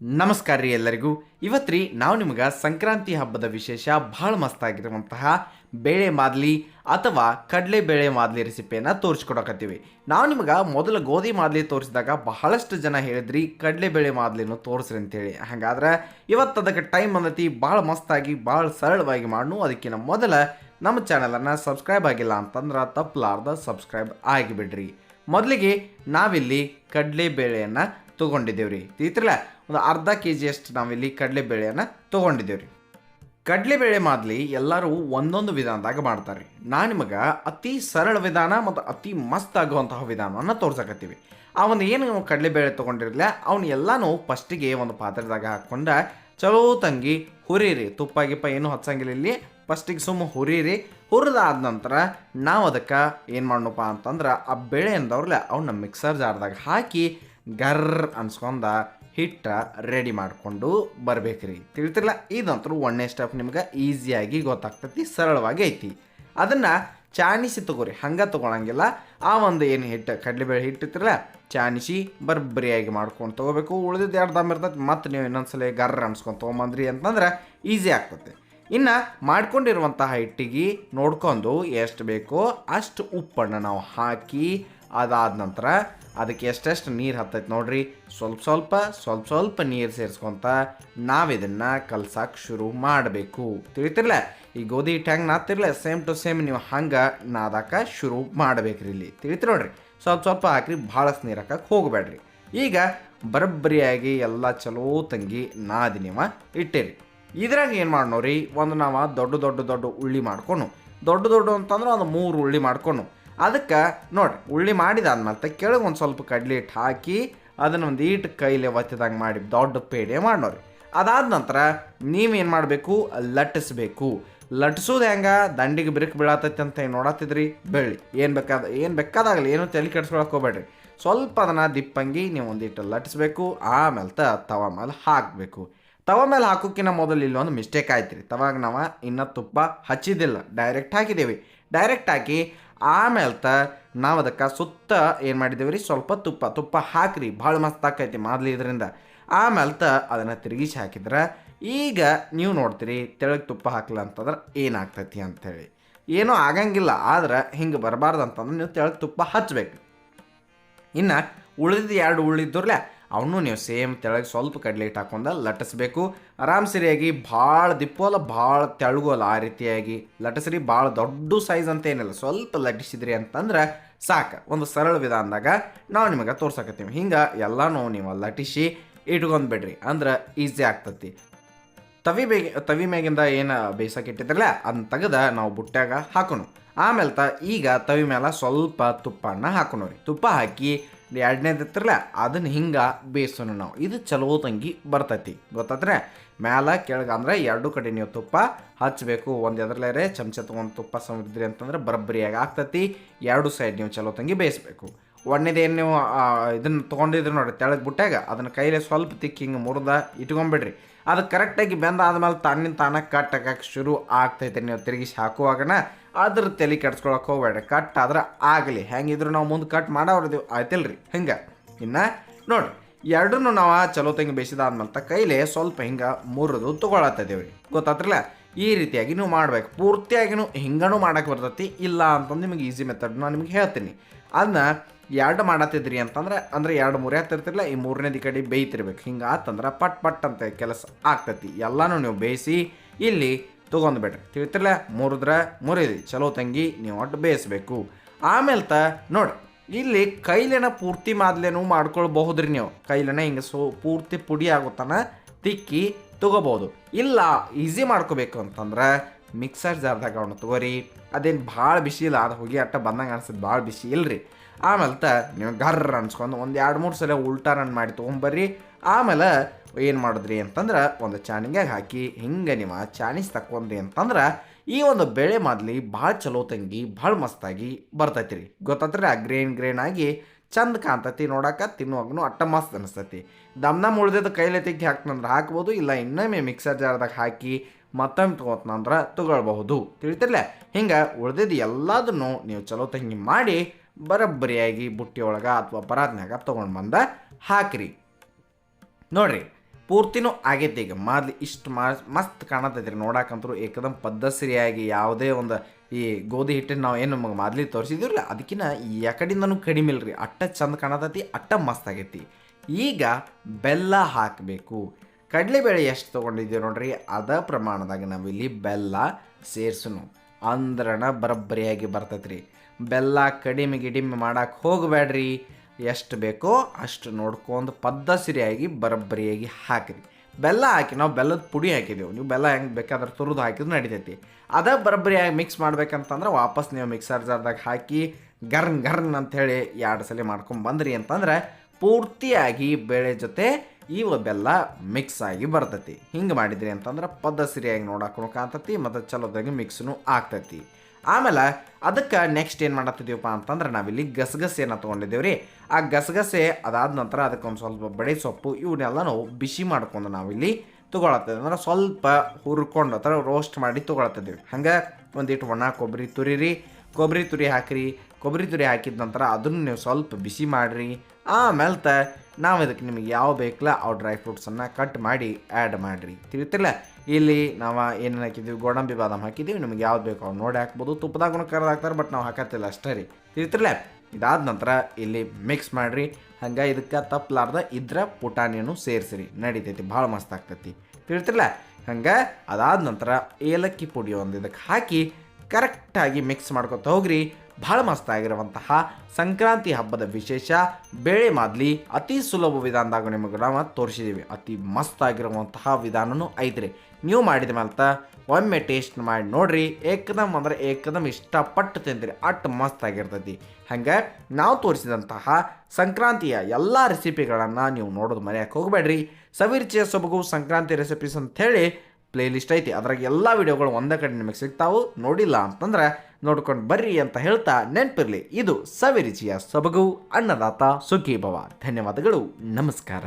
ನಮಸ್ಕಾರ ರೀ ಎಲ್ಲರಿಗೂ. ಇವತ್ತು ರೀ ನಾವು ನಿಮ್ಗೆ ಸಂಕ್ರಾಂತಿ ಹಬ್ಬದ ವಿಶೇಷ ಭಾಳ ಮಸ್ತಾಗಿರುವಂತಹ ಬೇಳೆ ಮಾದಲಿ ಅಥವಾ ಕಡಲೆ ಬೇಳೆ ಮಾದಲಿ ರೆಸಿಪಿಯನ್ನು ತೋರಿಸ್ಕೊಡಕತ್ತೀವಿ. ನಾವು ನಿಮ್ಗೆ ಮೊದಲು ಗೋಧಿ ಮಾದಲಿ ತೋರಿಸಿದಾಗ ಬಹಳಷ್ಟು ಜನ ಹೇಳಿದ್ರಿ ಕಡಲೆ ಬೇಳೆ ಮಾದಲಿನೂ ತೋರಿಸ್ರಿ ಅಂತೇಳಿ. ಹಾಗಾದ್ರೆ ಇವತ್ತು ಅದಕ್ಕೆ ಟೈಮ್ ಬಂದತಿ, ಭಾಳ ಮಸ್ತಾಗಿ ಭಾಳ ಸರಳವಾಗಿ ಮಾಡು ಅದಕ್ಕಿಂತ ಮೊದಲ ನಮ್ಮ ಚಾನಲನ್ನು ಸಬ್ಸ್ಕ್ರೈಬ್ ಆಗಿಲ್ಲ ಅಂತಂದ್ರೆ ತಪ್ಪಲಾರ್ದ ಸಬ್ಸ್ಕ್ರೈಬ್ ಆಗಿಬಿಡ್ರಿ. ಮೊದಲಿಗೆ ನಾವಿಲ್ಲಿ ಕಡಲೆ ಬೇಳೆಯನ್ನು ತೊಗೊಂಡಿದ್ದೇವ್ರಿ. ತಿಳಿತಿರಲ್ಲ ಒಂದು ಅರ್ಧ ಕೆ ಜಿಯಷ್ಟು ನಾವಿಲ್ಲಿ ಕಡಲೆಬೇಳೆಯನ್ನು ತೊಗೊಂಡಿದ್ದೇವ್ರಿ. ಕಡಲೆಬೇಳೆ ಮಾದಲಿ ಎಲ್ಲರೂ ಒಂದೊಂದು ವಿಧಾನದಾಗ ಮಾಡ್ತಾರೆ ನಾನು ನಿಮಗೆ ಅತಿ ಸರಳ ವಿಧಾನ ಮತ್ತು ಅತಿ ಮಸ್ತ್ ಆಗುವಂತಹ ವಿಧಾನವನ್ನು ತೋರ್ಸಕತ್ತೀವಿ. ಆ ಒಂದು ಏನು ಕಡಲೆಬೇಳೆ ತೊಗೊಂಡಿರಲಿಲ್ಲ, ಅವನು ಎಲ್ಲನೂ ಫಸ್ಟಿಗೆ ಒಂದು ಪಾತ್ರೆದಾಗ ಹಾಕ್ಕೊಂಡ ಚಲೋ ತಂಗಿ ಹುರಿರಿ. ತುಪ್ಪ ಗಿಪ್ಪ ಏನು ಹಚ್ಚಂಗಿಲ್ಲ ಇಲ್ಲಿ. ಫಸ್ಟಿಗೆ ಸುಮ್ಮ ಹುರಿರಿ. ಹುರಿದಾದ ನಂತರ ನಾವು ಅದಕ್ಕೆ ಏನು ಮಾಡೋಣಪ್ಪ ಅಂತಂದ್ರೆ ಆ ಬೇಳೆ ಅಂದವ್ರಲ್ಲ ಅವನ್ನ ಮಿಕ್ಸರ್ ಜಾರ್ದಾಗ ಹಾಕಿ ಗರ್ರ್ ಅನ್ಸ್ಕೊಂಡ ಹಿಟ್ಟ ರೆಡಿ ಮಾಡಿಕೊಂಡು ಬರ್ಬೇಕ್ರಿ. ತಿಳಿತಿರಲ್ಲ ಇದಂತರೂ ಒಣ್ಣೆ ಸ್ಟೆಪ್ ನಿಮ್ಗೆ ಈಸಿಯಾಗಿ ಗೊತ್ತಾಗ್ತತಿ, ಸರಳವಾಗಿ ಐತಿ. ಅದನ್ನು ಚಾಣಿಸಿ ತಗೋರಿ, ಹಂಗೆ ತೊಗೊಳಂಗಿಲ್ಲ. ಆ ಒಂದು ಏನು ಹಿಟ್ಟು ಕಡಲೆಬೇಳೆ ಹಿಟ್ಟಿರ್ತಿರಲ್ಲ ಚಾಣಿಸಿ ಬರ್ಬರಿಯಾಗಿ ಮಾಡ್ಕೊಂಡು ತೊಗೋಬೇಕು. ಉಳಿದಿದ್ದು ಎರಡು ದಮ್ ಇರ್ತೈತಿ? ಮತ್ತು ನೀವು ಇನ್ನೊಂದ್ಸಲ ಗರ್ರ ಅನ್ಸ್ಕೊಂಡು ತೊಗೊಂಬಂದ್ರಿ ಅಂತಂದ್ರೆ ಈಸಿ ಆಗ್ತೈತಿ. ಇನ್ನು ಮಾಡ್ಕೊಂಡಿರುವಂತಹ ಹಿಟ್ಟಿಗೆ ನೋಡ್ಕೊಂಡು ಎಷ್ಟು ಬೇಕೋ ಅಷ್ಟು ಉಪ್ಪನ್ನು ನಾವು ಹಾಕಿ ಅದಾದ ನಂತರ ಅದಕ್ಕೆ ಎಷ್ಟೆಷ್ಟು ನೀರು ಹತ್ತೈತೆ ನೋಡ್ರಿ. ಸ್ವಲ್ಪ ಸ್ವಲ್ಪ ಸ್ವಲ್ಪ ಸ್ವಲ್ಪ ನೀರು ಸೇರಿಸ್ಕೊಂತ ನಾವಿದನ್ನು ಕಲ್ಸಕ್ಕೆ ಶುರು ಮಾಡಬೇಕು. ತಿಳಿತಿರ್ಲ? ಈ ಗೋಧಿ ಹಿಟ್ಟು ಹೆಂಗೆ ನಾತಿರ್ಲ ಸೇಮ್ ಟು ಸೇಮ್ ನೀವು ಹಂಗೆ ನಾದಾಕ ಶುರು ಮಾಡ್ಬೇಕ್ರಿ ಇಲ್ಲಿ. ತಿಳಿತಿ ನೋಡ್ರಿ? ಸ್ವಲ್ಪ ಸ್ವಲ್ಪ ಹಾಕ್ರಿ, ಭಾಳಷ್ಟು ನೀರು ಹಾಕಕ್ಕೆ ಹೋಗಬೇಡ್ರಿ ಈಗ ಬರಬ್ಬರಿಯಾಗಿ ಎಲ್ಲ ಚಲೋ ತಂಗಿ ನಾದಿ ನೀವು ಇಟ್ಟಿರಿ. ಇದ್ರಾಗ ಏನು ಮಾಡೋರಿ ಒಂದು ನಾವು ದೊಡ್ಡ ದೊಡ್ಡ ದೊಡ್ಡ ಉಳ್ಳಿ ಮಾಡ್ಕೊಂಡು ದೊಡ್ಡ ದೊಡ್ಡ ಅಂತಂದ್ರೆ ಒಂದು ಮೂರು ಉಳ್ಳಿ ಮಾಡ್ಕೊಂಡು ಅದಕ್ಕೆ ನೋಡಿರಿ, ಉಳ್ಳಿ ಮಾಡಿದಾದ್ಮೇಲೆ ಕೆಳಗೆ ಒಂದು ಸ್ವಲ್ಪ ಕಡ್ಲಿ ಹಿಟ್ಟು ಹಾಕಿ ಅದನ್ನು ಒಂದು ಈಟ್ ಕೈಲಿ ಒತ್ತಿದಂಗೆ ಮಾಡಿ ದೊಡ್ಡ ಪೇಡೆ ಮಾಡೋರಿ ಅದಾದ ನಂತರ ನೀವೇನು ಮಾಡಬೇಕು? ಲಟ್ಟಿಸ್ಬೇಕು. ಲಟ್ಸೋದು ಹೆಂಗೆ? ದಂಡಿಗೆ ಬಿರುಕು ಬೀಳತೈತಿ ಅಂತ ಏನು ನೋಡತ್ತಿದ್ರಿ ಬೆಳ್ಳಿ. ಏನು ಬೇಕಾದ, ಏನು ಬೇಕಾದಾಗಲಿ, ಏನು ತಲೆ ಕೆಡ್ಸ್ಕೊಳಕ್ಕೆ ಹೋಗ್ಬೇಡ್ರಿ. ಸ್ವಲ್ಪ ಅದನ್ನು ದಿಪ್ಪಂಗಿ ನೀವು ಒಂದಿಟ್ಟು ಲಟ್ಟಿಸ್ಬೇಕು. ಆಮೇಲೆ ತ ತವ ಮೇಲೆ ಹಾಕಬೇಕು. ತವ ಮೇಲೆ ಹಾಕೋಕ್ಕಿಂತ ಮೊದಲು ಇಲ್ಲೊಂದು ಮಿಸ್ಟೇಕ್ ಆಯ್ತು ರೀ ತವಾಗ ನಾವು ಇನ್ನೂ ತುಪ್ಪ ಹಚ್ಚಿದ್ದಿಲ್ಲ ಡೈರೆಕ್ಟ್ ಹಾಕಿದ್ದೀವಿ ಡೈರೆಕ್ಟ್ ಹಾಕಿ ಆಮೇಲೆ ತ ನಾವು ಅದಕ್ಕೆ ಸುತ್ತ ಏನು ಮಾಡಿದ್ದೇವೆ ರೀ? ಸ್ವಲ್ಪ ತುಪ್ಪ. ತುಪ್ಪ ಹಾಕ್ರಿ. ಭಾಳ ಮಸ್ತ್ ಆಕೈತಿ ಮಾದಲಿ ಇದರಿಂದ. ಆಮೇಲೆ ತ ಅದನ್ನು ತಿರುಗಿಸಿ ಹಾಕಿದ್ರೆ ಈಗ ನೀವು ನೋಡ್ತೀರಿ ತೆಳಗೆ ತುಪ್ಪ ಹಾಕಲ್ಲ ಅಂತಂದ್ರೆ ಏನಾಗ್ತೈತಿ ಅಂಥೇಳಿ ಏನೂ ಆಗಂಗಿಲ್ಲ. ಆದ್ರೆ ಹಿಂಗೆ ಬರಬಾರ್ದು ಅಂತಂದ್ರೆ ನೀವು ತೆಳಗೆ ತುಪ್ಪ ಹಚ್ಚಬೇಕು ಇನ್ನು ಉಳಿದ ಎರಡು ಉಳಿದಿದ್ರಲ್ಲ ಅವನು ನೀವು ಸೇಮ್ ತೆಳಗೆ ಸ್ವಲ್ಪ ಕಡಲೆ ಹಿಟ್ಟು ಹಾಕೊಂಡ ಲಟ್ಟಿಸ್ಬೇಕು. ಆರಾಮ್ ಸರಿಯಾಗಿ ಭಾಳ ದಿಪ್ಪೋಲ್ಲ ಭಾಳ ತೆಳಗೋಲ್ಲ ಆ ರೀತಿಯಾಗಿ. ಲಟ್ಟಿಸ್ರಿ, ಭಾಳ ದೊಡ್ಡ ಸೈಜ್ ಅಂತ ಏನಿಲ್ಲ, ಸ್ವಲ್ಪ ಲಟ್ಟಿಸಿದ್ರಿ ಅಂತಂದ್ರೆ ಸಾಕು. ಒಂದು ಸರಳ ವಿಧಾನದಾಗ ನಾವು ನಿಮಗೆ ತೋರ್ಸಕತ್ತೀವಿ. ಹಿಂಗೆ ಎಲ್ಲನೂ ನೀವು ಲಟ್ಟಿಸಿ ಇಟ್ಕೊಂಡ್ಬಿಡ್ರಿ ಅಂದ್ರೆ ಈಸಿ ಆಗ್ತತಿ. ತವಿ ಬೇಗ ತವಿ ಮ್ಯಾಗಿಂದ ಏನು ಬೇಯಿಸಕ್ಕೆ ಇಟ್ಟಿದ್ರಲ್ಲ ಅದನ್ನ ತೆಗೆದ ನಾವು ಬುಟ್ಟ್ಯಾಗ ಹಾಕೋಣ ಆಮೇಲೆ ತ ಈಗ ತವಿ ಮೇಲೆ ಸ್ವಲ್ಪ ತುಪ್ಪನ ಹಾಕೋಣ ರೀ. ತುಪ್ಪ ಹಾಕಿ ಎರಡನೇದು ಇತ್ತಿರಲ್ಲ ಅದನ್ನ ಹಿಂಗೆ ಬೇಯಿಸೋಣ ನಾವು. ಇದು ಚಲೋ ತಂಗಿ ಬರ್ತೈತಿ. ಗೊತ್ತಾದ್ರೆ ಮ್ಯಾಲ ಕೆಳಗೆ ಅಂದ್ರೆ ಎರಡು ಕಡೆ ನೀವು ತುಪ್ಪ ಹಚ್ಚಬೇಕು ಒಂದು ಎದ್ರಲೇರೆ ಚಮಚ ತೊಗೊಂಡು ತುಪ್ಪ ಸಮಿದ್ರಿ ಅಂತಂದ್ರೆ ಬರಬ್ಬರಿಯಾಗಿ ಆಗ್ತತಿ. ಎರಡು ಸೈಡ್ ನೀವು ಚಲೋ ತಂಗಿ ಬೇಯಿಸ್ಬೇಕು. ಒಣ್ಣದೇನು ನೀವು ಇದನ್ನು ತೊಗೊಂಡಿದ್ರು ನೋಡ್ರಿ ತೆಳಗೆ ಬುಟ್ಟಾಗ ಅದನ್ನು ಕೈಲೇ ಸ್ವಲ್ಪ ತಿಕ್ಕಿ ಹಿಂಗೆ ಮುರಿದ ಇಟ್ಕೊಂಬಿಡ್ರಿ. ಅದು ಕರೆಕ್ಟಾಗಿ ಬೆಂದ ಆದಮೇಲೆ ತನ್ನಿಂದ ತಾನ ಕಟ್ ಹಾಕಕ್ಕೆ ಶುರು ಆಗ್ತೈತೆ. ನೀವು ತಿರುಗಿಸಿ ಹಾಕುವಾಗನ ಅದ್ರ ತಲೆ ಕೆಡ್ಸ್ಕೊಳಕ್ಕೆ ಹೋಗ್ಬೇಡ. ಕಟ್ ಆದ್ರೆ ಆಗಲಿ. ಹೆಂಗಿದ್ರು ನಾವು ಮುಂದೆ ಕಟ್ ಮಾಡೋರ್ದು ಆಯ್ತಿಲ್ರಿ? ಹಿಂಗೆ. ಇನ್ನು ನೋಡಿ, ಎರಡನ್ನೂ ನಾವು ಚಲೋ ತಂಗಿ ಬೇಯಿಸಿದಾದ್ಮೇಲೆ ತ ಕೈಲೇ ಸ್ವಲ್ಪ ಹಿಂಗೆ ಮುರಿದು ತೊಗೊಳತ್ತಿದ್ದೇವೆ ಗೊತ್ತಾತ್ರಲ್ಲ? ಈ ರೀತಿಯಾಗಿ ನೀವು ಮಾಡ್ಬೇಕು. ಪೂರ್ತಿಯಾಗಿನೂ ಹಿಂಗನೂ ಮಾಡಕ್ಕೆ ಬರ್ತೈತಿ. ಇಲ್ಲ ಅಂತಂದು ನಿಮಗೆ ಈಸಿ ಮೆಥಡ್ ನಾನು ನಿಮಗೆ ಹೇಳ್ತೀನಿ. ಅದನ್ನ ಎರಡು ಮಾಡತ್ತಿದ್ರಿ ಅಂತಂದ್ರೆ, ಅಂದ್ರೆ ಎರಡು ಮೂರೇ ಹತ್ತಿರ್ತಿರಲ್ಲ ಈ ಮೂರನೇದು ಕಡೆ ಬೇಯ್ತಿರ್ಬೇಕು. ಹಿಂಗೆ ಆತಂದ್ರೆ ಪಟ್ ಪಟ್ ಅಂತ ಕೆಲಸ ಆಗ್ತೈತಿ. ಎಲ್ಲನೂ ನೀವು ಬೇಯಿಸಿ ಇಲ್ಲಿ ತೊಗೊಂಡ್ಬಿಡ್ರಿ ತಿಳಿತಿರಲ್ಲ ಮುರಿದ್ರ ಮುರಿದಿ ಚಲೋ ತಂಗಿ, ನೀವು ಒಟ್ಟು ಬೇಯಿಸ್ಬೇಕು. ಆಮೇಲೆ ತ ನೋಡ್ರಿ ಇಲ್ಲಿ ಕೈಲೇನ ಪೂರ್ತಿ ಮಾದ್ಲೇನು ಮಾಡ್ಕೊಳ್ಬಹುದ್ರಿ ನೀವು. ಕೈಲೇನ ಹಿಂಗೆ ಸೋ, ಪೂರ್ತಿ ಪುಡಿ ಆಗುತ್ತಾನ ತಿಕ್ಕಿ ತಗೋಬಹುದು. ಇಲ್ಲ, ಈಸಿ ಮಾಡ್ಕೋಬೇಕು ಅಂತಂದ್ರೆ ಮಿಕ್ಸರ್ ಜಾರ್ದಾಗ ಅವನು ತಗೋರಿ. ಅದೇನು ಭಾಳ ಬಿಸಿ ಇಲ್ಲ, ಅದು ಹೋಗಿ ಅಟ್ಟ ಬಂದಂಗೆ ಅನ್ಸುತ್ತೆ. ಭಾಳ ಬಿಸಿ ಇಲ್ರಿ. ಆಮೇಲೆ ತ ನೀವು ಗರ್ರ ಅನ್ಸ್ಕೊಂಡು ಒಂದು ಎರಡು ಮೂರು ಸಲ ಉಲ್ಟಾ ರನ್ ಮಾಡಿ ತೊಗೊಂಬರ್ರಿ. ಆಮೇಲೆ ಏನು ಮಾಡಿದ್ರಿ ಅಂತಂದ್ರೆ ಒಂದು ಚಾಣಿಗ್ಯಾಗ ಹಾಕಿ ಹಿಂಗೆ ನೀವು ಚಾಣಿಸ್ ತಕೊಂಡ್ರಿ ಅಂತಂದ್ರೆ ಈ ಒಂದು ಬೆಳೆ ಮಾದಲಿ ಭಾಳ ಚಲೋ ತಂಗಿ, ಭಾಳ ಮಸ್ತಾಗಿ ಬರ್ತೈತಿ ರೀ ಗೊತ್ತಾತ್ರಿ ಆ ಗ್ರೇನ್ ಗ್ರೇನ್ ಆಗಿ ಚಂದ ಕಾಣ್ತತಿ ನೋಡಕ್ಕೆ ತಿನ್ನುವಾಗೂ ಅಟ್ಟ ಮಸ್ತ್ ಅನಿಸ್ತೈತಿ. ದಮ್ನ ಉಳ್ದಿದ್ದು ಕೈಲೆ ತೆಗ್ದು ಹಾಕ್ತಂದ್ರೆ ಹಾಕ್ಬೋದು, ಇಲ್ಲ ಇನ್ನೊಮ್ಮೆ ಮಿಕ್ಸರ್ ಜಾರ್ದಾಗ ಹಾಕಿ ಮತ್ತೊಮ್ಮೆ ತೊಗೊತಂದ್ರೆ ತಗೊಳ್ಬಹುದು. ತಿಳಿತಿರ್ಲೆ? ಹಿಂಗೆ ಉಳ್ದಿದ್ದು ಎಲ್ಲದನ್ನು ನೀವು ಚಲೋ ತಂಗಿ ಮಾಡಿ ಬರಬ್ಬರಿಯಾಗಿ ಬುಟ್ಟಿ ಒಳಗೆ ಅಥವಾ ಬರಾದ್ನಾಗ ತೊಗೊಂಡು ಬಂದ, ಹಾಕ್ರಿ. ನೋಡ್ರಿ, ಪೂರ್ತಿನೂ ಆಗೈತಿ ಈಗ ಮೊದ್ಲು ಇಷ್ಟು ಮಸ್ತ್ ಕಾಣತೈತ್ರಿ ರೀ ನೋಡಕ್ಕಂತೂ ಏಕದಮ್ ಪದ್ಧಸರಿಯಾಗಿ ಯಾವುದೇ ಒಂದು ಈ ಗೋಧಿ ಹಿಟ್ಟನ್ನು ನಾವು ಏನು ನಮಗೆ ಮೊದ್ಲಿ ತೋರಿಸಿದಿರಲ್ಲ ಅದಕ್ಕಿಂತ ಯಾಕಡಿಂದನೂ ಕಡಿಮೆ ಇಲ್ರಿ. ಅಟ್ಟ ಚಂದ ಕಾಣತೈತಿ, ಅಟ್ಟ ಮಸ್ತ್ ಆಗೈತಿ. ಈಗ ಬೆಲ್ಲ ಹಾಕಬೇಕು. ಕಡಲೆಬೇಳೆ ಎಷ್ಟು ತೊಗೊಂಡಿದ್ದೀವಿ ನೋಡ್ರಿ, ಅದ ಪ್ರಮಾಣದಾಗ ನಾವಿಲ್ಲಿ ಬೆಲ್ಲ ಸೇರ್ಸುನು. ಅಂದ್ರಣ ಬರಬ್ಬರಿಯಾಗಿ ಬರ್ತೈತ್ರಿ. ಬೆಲ್ಲ ಕಡಿಮೆ ಗಿಡಿಮೆ ಮಾಡಕ್ಕೆ ಹೋಗಬೇಡ್ರಿ. ಎಷ್ಟು ಬೇಕೋ ಅಷ್ಟು ನೋಡ್ಕೊಂಡು ಪದ್ಧಸರಿಯಾಗಿ ಬರಬ್ಬರಿಯಾಗಿ ಹಾಕಿರಿ. ಬೆಲ್ಲ ಹಾಕಿ, ನಾವು ಬೆಲ್ಲದ ಪುಡಿ ಹಾಕಿದೆವು. ನೀವು ಬೆಲ್ಲ ಹೆಂಗೆ ಬೇಕಾದ್ರೆ ತುರಿದು ಹಾಕಿದ್ರು ನಡಿತೈತಿ. ಅದ ಬರಬ್ಬರಿಯಾಗಿ ಮಿಕ್ಸ್ ಮಾಡ್ಬೇಕಂತಂದ್ರೆ ವಾಪಸ್ ನೀವು ಮಿಕ್ಸರ್ ಜಾರ್ದಾಗ ಹಾಕಿ ಗರ್ನ್ ಗರ್ನ್ ಅಂಥೇಳಿ ಎರಡು ಸಲ ಮಾಡ್ಕೊಂಡು ಬಂದ್ರಿ ಅಂತಂದ್ರೆ ಪೂರ್ತಿಯಾಗಿ ಬೇಳೆ ಜೊತೆ ಈ ಬೆಲ್ಲ ಮಿಕ್ಸ್ ಆಗಿ ಬರ್ತೈತಿ. ಹಿಂಗೆ ಮಾಡಿದ್ರಿ ಅಂತಂದ್ರೆ ಪದ್ಧಸರಿಯಾಗಿ ನೋಡಾಕೊಂಡು ಕಾಣ್ತತಿ ಮತ್ತು ಚಲೋದಾಗಿ ಮಿಕ್ಸ್ನು ಆಗ್ತೈತಿ. ಆಮೇಲೆ ಅದಕ್ಕೆ ನೆಕ್ಸ್ಟ್ ಏನು ಮಾಡತ್ತಿದ್ದೀವಪ್ಪ ಅಂತಂದ್ರೆ ನಾವಿಲ್ಲಿ ಗಸಗಸೆನ ತೊಗೊಂಡಿದ್ದೇವೆ ರೀ ಆ ಗಸಗಸೆ ಅದಾದ ನಂತರ ಅದಕ್ಕೊಂದು ಸ್ವಲ್ಪ ಬಡೆ ಸೊಪ್ಪು ಇವನ್ನೆಲ್ಲ ನಾವು ಬಿಸಿ ಮಾಡ್ಕೊಂಡು ನಾವಿಲ್ಲಿ ತೊಗೊಳತ್ತಿದ್ವಿ ಅಂದ್ರೆ ಸ್ವಲ್ಪ ಹುರ್ಕೊಂಡು ಅಥವಾ ರೋಸ್ಟ್ ಮಾಡಿ ತೊಗೊಳತ್ತಿದ್ದೀವಿ. ಹಂಗೆ ಒಂದಿಟ್ಟು ಒಣ ಕೊಬ್ಬರಿ ತುರಿರಿ, ಕೊಬ್ಬರಿ ತುರಿ ಹಾಕಿರಿ, ಕೊಬ್ಬರಿ ತುರಿ ಹಾಕಿದ ನಂತರ ಅದನ್ನು ನೀವು ಸ್ವಲ್ಪ ಬಿಸಿ ಮಾಡಿರಿ. ಆಮೇಲೆ ತ ನಾವು ಇದಕ್ಕೆ ನಿಮಗೆ ಯಾವ ಬೇಕಲ್ಲ ಆ ಡ್ರೈ ಫ್ರೂಟ್ಸನ್ನು ಕಟ್ ಮಾಡಿ ಆ್ಯಡ್ ಮಾಡಿರಿ. ತಿಳಿತಿಲ್ಲ ಇಲ್ಲಿ ನಾವು ಏನೇನು ಹಾಕಿದ್ದೀವಿ ಗೋಡಂಬಿ ಬಾದಾಮ್ ಹಾಕಿದ್ದೀವಿ ನಿಮಗೆ ಯಾವ್ದು ಬೇಕು ಅವ್ರು ನೋಡಿ ಹಾಕ್ಬೋದು. ತುಪ್ಪದಾಗ ಕರೆದು ಹಾಕ್ತಾರೆ ಬಟ್ ನಾವು ಹಾಕತ್ತಿಲ್ಲ ಅಷ್ಟೇ ರೀ. ತಿಳಿತಿರ್ಲ? ಇದಾದ ನಂತರ ಇಲ್ಲಿ ಮಿಕ್ಸ್ ಮಾಡಿರಿ. ಹಂಗೆ ಇದಕ್ಕೆ ತಪ್ಪಲಾರ್ದ ಇದ್ರ ಪುಟಾಣಿಯನ್ನು ಸೇರಿಸಿರಿ. ನಡೀತೈತಿ, ಭಾಳ ಮಸ್ತ್ ಆಗ್ತೈತಿ. ತಿಳಿತಿರ್ಲ? ಹಂಗೆ ಅದಾದ ನಂತರ ಏಲಕ್ಕಿ ಪುಡಿ ಒಂದು ಇದಕ್ಕೆ ಹಾಕಿ ಕರೆಕ್ಟಾಗಿ ಮಿಕ್ಸ್ ಮಾಡ್ಕೊತ ಹೋಗ್ರಿ. ಭಾಳ ಮಸ್ತ್ ಆಗಿರುವಂತಹ ಸಂಕ್ರಾಂತಿ ಹಬ್ಬದ ವಿಶೇಷ ಬೇಳೆ ಮಾದಲಿ ಅತಿ ಸುಲಭ ವಿಧಾನದಾಗ ನಿಮಗೆ ನಾವು ತೋರಿಸಿದ್ದೀವಿ ಅತಿ ಮಸ್ತ್ ಆಗಿರುವಂತಹ ವಿಧಾನನೂ ಐತ್ರಿ. ನೀವು ಮಾಡಿದ ಮೇಲೆ ಒಮ್ಮೆ ಟೇಸ್ಟ್ ಮಾಡಿ ನೋಡ್ರಿ. ಏಕದಮ್ ಅಂದ್ರೆ ಏಕದಮ್ ಇಷ್ಟಪಟ್ಟು ತಿಂತೀರಿ ಮಸ್ತ್ ಆಗಿರ್ತೈತಿ. ಹಂಗೆ ನಾವು ತೋರಿಸಿದಂತಹ ಸಂಕ್ರಾಂತಿಯ ಎಲ್ಲ ರೆಸಿಪಿಗಳನ್ನು ನೀವು ನೋಡೋದು ಮರೆಯಕ್ಕೆ ಹೋಗಬೇಡ್ರಿ. ಸವಿರುಚಿಯ ಸೊಬಗು ಸಂಕ್ರಾಂತಿ ರೆಸಿಪೀಸ್ ಅಂಥೇಳಿ ಪ್ಲೇಲಿಸ್ಟ್ ಐತಿ. ಅದ್ರಾಗ ಎಲ್ಲ ವಿಡಿಯೋಗಳು ಒಂದೇ ಕಡೆ ನಿಮಗೆ ಸಿಗ್ತಾವು. ನೋಡಿಲ್ಲ ಅಂತಂದ್ರೆ ನೋಡ್ಕೊಂಡು ಬರ್ರಿ ಅಂತ ಹೇಳ್ತಾ ನೆನಪಿರಲಿ. ಇದು ಸವಿರುಚಿಯ ಸೊಬಗು ಅನ್ನದಾತ ಸುಖಿ ಭವ ಧನ್ಯವಾದಗಳು. ನಮಸ್ಕಾರ.